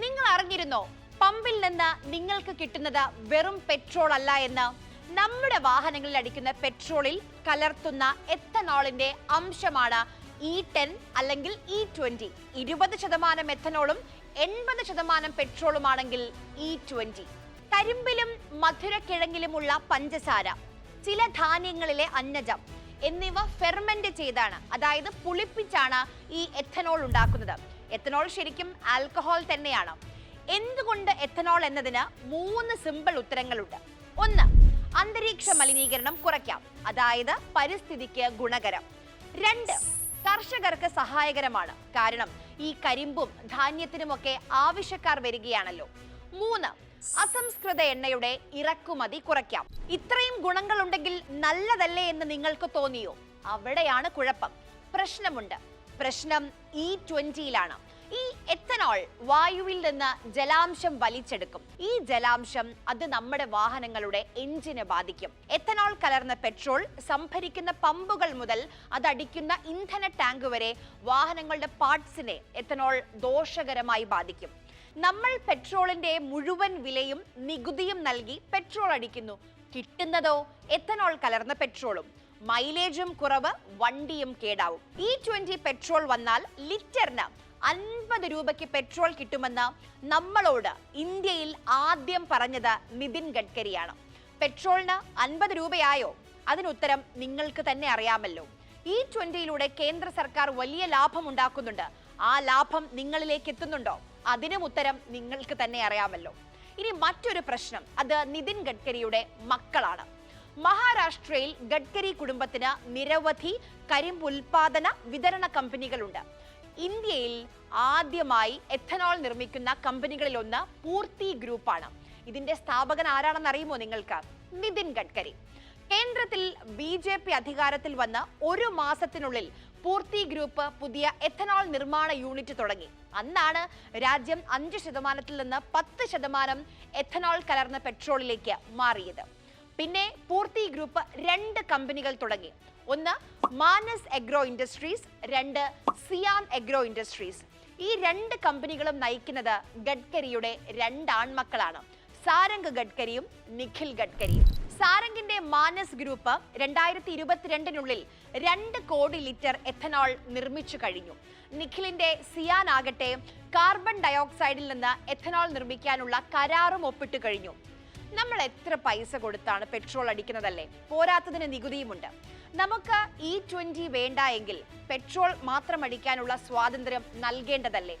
നിങ്ങൾ അറിഞ്ഞിരുന്നോ പമ്പിൽ നിന്ന് നിങ്ങൾക്ക് കിട്ടുന്നത് വെറും പെട്രോൾ അല്ല എന്ന്? നമ്മുടെ വാഹനങ്ങളിൽ അടിക്കുന്ന പെട്രോളിൽ കലർത്തുന്ന എത്തനോളിന്റെ അംശമാണ് ഇ ടെൻ അല്ലെങ്കിൽ ഇ ട്വന്റി ഇരുപത് ശതമാനം എത്തനോളും എൺപത് ശതമാനം പെട്രോളുമാണെങ്കിൽ ഇ ട്വന്റി കരിമ്പിലും മധുരക്കിഴങ്ങിലുമുള്ള പഞ്ചസാര ചില ധാന്യങ്ങളിലെ അന്നജം എന്നിവ ഫെർമെന്റ് ചെയ്താണ് അതായത് പുളിപ്പിച്ചാണ് ഈ എഥനോൾ ഉണ്ടാക്കുന്നത്. എത്തനോൾ ശരിക്കും ആൽക്കഹോൾ തന്നെയാണ്. എന്തുകൊണ്ട് എത്തനോൾ എന്നതിന് മൂന്ന് സിമ്പിൾ ഉത്തരങ്ങളുണ്ട്. ഒന്ന് അന്തരീക്ഷ മലിനീകരണം കുറയ്ക്കാം. അതായത് പരിസ്ഥിതിക്ക് ഗുണകരം. രണ്ട് കർഷകർക്ക് സഹായകരമാണ്. കാരണം ഈ കരിമ്പും ധാന്യത്തിനുമൊക്കെ ആവശ്യക്കാർ വരികയാണല്ലോ. മൂന്ന് അസംസ്കൃത എണ്ണയുടെ ഇറക്കുമതി കുറയ്ക്കാം. ഇത്രയും ഗുണങ്ങളുണ്ടെങ്കിൽ നല്ലതല്ലേ എന്ന് നിങ്ങൾക്ക് തോന്നിയോ? അവിടെയാണ് കുഴപ്പം. പ്രശ്നമുണ്ട്. പ്രശ്നം ഇ ട്വന്റിയിലാണ് ഈ എത്തനോൾ വായുവിൽ നിന്ന് ജലാംശം വലിച്ചെടുക്കും. ഈ ജലാംശം അത് നമ്മുടെ വാഹനങ്ങളുടെ എഞ്ചിനെ ബാധിക്കും. എത്തനോൾ കലർന്ന പെട്രോൾ സംഭരിക്കുന്ന പമ്പുകൾ മുതൽ അതടിക്കുന്ന ഇന്ധന ടാങ്ക് വരെ വാഹനങ്ങളുടെ പാർട്സിനെ എത്തനോൾ ദോഷകരമായി ബാധിക്കും. നമ്മൾ പെട്രോളിന്റെ മുഴുവൻ വിലയും നികുതിയും നൽകി പെട്രോൾ അടിക്കുന്നു. കിട്ടുന്നതോ? എത്തനോൾ കലർന്ന പെട്രോളും മൈലേജും കുറവ് വണ്ടിയും കേടാവും. ഇ ട്വന്റി പെട്രോൾ വന്നാൽ ലിറ്ററിന് അൻപത് രൂപയ്ക്ക് പെട്രോൾ കിട്ടുമെന്ന് നമ്മളോട് ഇന്ത്യയിൽ ആദ്യം പറഞ്ഞത് നിതിൻ ഗഡ്കരിയാണ്. പെട്രോളിന് അൻപത് രൂപയായോ? അതിനുത്തരം നിങ്ങൾക്ക് തന്നെ അറിയാമല്ലോ. ഇ ട്വന്റിയിലൂടെ കേന്ദ്ര സർക്കാർ വലിയ ലാഭം ഉണ്ടാക്കുന്നുണ്ട്. ആ ലാഭം നിങ്ങളിലേക്ക് എത്തുന്നുണ്ടോ? അതിനും ഉത്തരം നിങ്ങൾക്ക് തന്നെ അറിയാമല്ലോ. ഇനി മറ്റൊരു പ്രശ്നം. അത് നിതിൻ ഗഡ്കരിയുടെ മക്കളാണ്. മഹാരാഷ്ട്രയിൽ ഗഡ്കരി കുടുംബത്തിന് നിരവധി കരിമ്പ് ഉൽപാദന വിതരണ കമ്പനികളുണ്ട്. ഇന്ത്യയിൽ ആദ്യമായി എഥനോൾ നിർമ്മിക്കുന്ന കമ്പനികളിൽ ഒന്ന് പൂർത്തി ഗ്രൂപ്പാണ്. ഇതിന്റെ സ്ഥാപകൻ ആരാണെന്ന് അറിയുമോ നിങ്ങൾക്ക്? നിതിൻ ഗഡ്കരി. കേന്ദ്രത്തിൽ ബി ജെ പി അധികാരത്തിൽ വന്ന് ഒരു മാസത്തിനുള്ളിൽ പൂർത്തി ഗ്രൂപ്പ് പുതിയ എഥനോൾ നിർമ്മാണ യൂണിറ്റ് തുടങ്ങി. അന്നാണ് രാജ്യം അഞ്ച് ശതമാനത്തിൽ നിന്ന് പത്ത് ശതമാനം എഥനോൾ കലർന്ന പെട്രോളിലേക്ക് മാറിയത്. പിന്നെ പൂർത്തി ഗ്രൂപ്പ് രണ്ട് കമ്പനികൾ തുടങ്ങി. ഒന്ന് മാനസ് എഗ്രോ ഇൻഡസ്ട്രീസ് രണ്ട് സിയാൻ എഗ്രോ ഇൻഡസ്ട്രീസ്. ഈ രണ്ട് കമ്പനികളും നയിക്കുന്നത് ഗഡ്കരിയുടെ രണ്ട് ആൺമക്കളാണ്. സാരംഗ് ഗഡ്കരിയും നിഖിൽ ഗഡ്കരിയും. സാരംഗിന്റെ മാനസ് ഗ്രൂപ്പ് രണ്ടായിരത്തി ഇരുപത്തിരണ്ടിനുള്ളിൽ രണ്ട് കോടി ലിറ്റർ എഥനോൾ നിർമ്മിച്ചു കഴിഞ്ഞു. നിഖിലിന്റെ സിയാൻ ആകട്ടെ കാർബൺ ഡയോക്സൈഡിൽ നിന്ന് എഥനോൾ നിർമ്മിക്കാനുള്ള കരാറും ഒപ്പിട്ട് കഴിഞ്ഞു. നമ്മൾ എത്ര പൈസ കൊടുത്താണ് പെട്രോൾ അടിക്കുന്നതല്ലേ? പോരാത്തതിന് നികുതിയുമുണ്ട്. നമുക്ക് ഇ ട്വന്റി വേണ്ട എങ്കിൽ പെട്രോൾ മാത്രം അടിക്കാനുള്ള സ്വാതന്ത്ര്യം നൽകേണ്ടതല്ലേ?